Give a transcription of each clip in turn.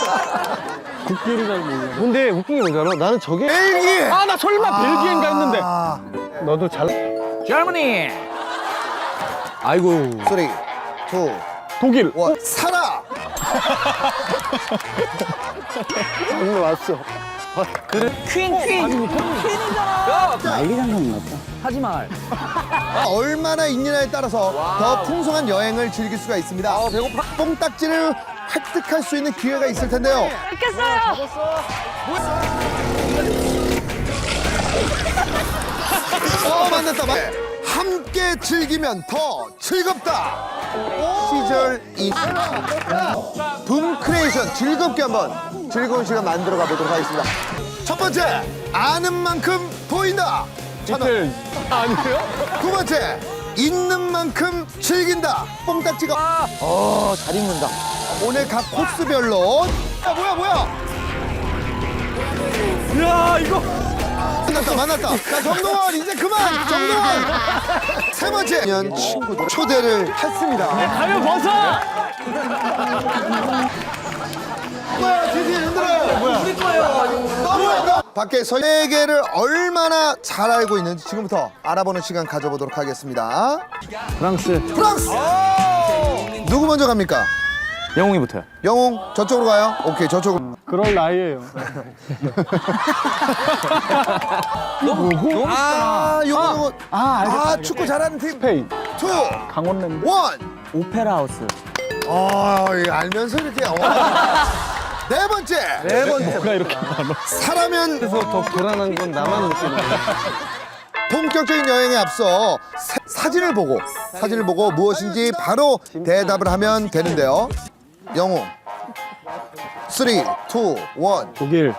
국기를 몰라. 근데 웃긴 게 뭔지 알아? 나는 저게 벨기에. 아, 나 설마 벨기엔가 했는데. 아, 너도 잘 Germany. 아이고 3, 2, 독일. 1. 살아. 오늘 왔어 퀸, 퀸. 아, 얼마나 있느냐에 따라서 더 풍성한 여행을 즐길 수가 있습니다. 배고파. 뽕딱지를 획득할 수 있는 기회가 있을 텐데요. 뺏겼어요. 어, 만났다. 만- 함께 즐기면 더 즐겁다. 시절 이 붐크레이션 즐겁게 한번 즐거운 시간 만들어 가보도록 하겠습니다. 첫 번째, 아는 만큼 보인다. 천 원. 아니에요? 두 번째, 있는 만큼 즐긴다. 뽕딱지가 어, 잘 읽는다. 오늘 각 코스별로 아, 뭐야 뭐야? 야, 이거. 만났다 만났다. 자 정동원 이제 그만. 정동원. 세 번째, 년 친구들 초대를 했습니다. 가면 벗어! 뭐야 드디어 흔들어요. 밖에 세계를 얼마나 잘 알고 있는지 지금부터 알아보는 시간 가져보도록 하겠습니다. 프랑스 프랑스. 누구 먼저 갑니까? 영웅이부터요. 영웅 저쪽으로 가요. 오케이 저쪽으로. 그럴 나이에요 아, 요거 요거. 아 알겠다 아, 축구 잘하는 팀. 스페인 투, 강원랜드 원. 오페라 하우스. 아, 이거 알면서 이렇게. 어. 네 번째. 네 번째. 뭐가 이렇게 많아 사라면 그래서 더 불안한 건 나만 느끼는 거야 본격적인 여행에 앞서 사, 사진을 보고 사진을 보고 무엇인지 바로 대답을 하면 되는데요. 영웅. 3, 2, 1. 독일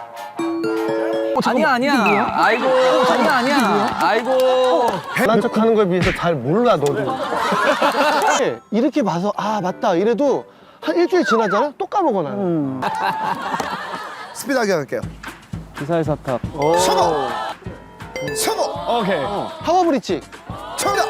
아니야, 아니야. 아이고, 아니야, 아니야. 아이고. 난 척하는 거에 비해서 잘 몰라 너도 이렇게 봐서 아 맞다 이래도 한 일주일 지나잖아 또 까먹어 나는 스피드하게 갈게요. 기사의 사탑. 성공! 성공! 오케이. 하와브리치 정답!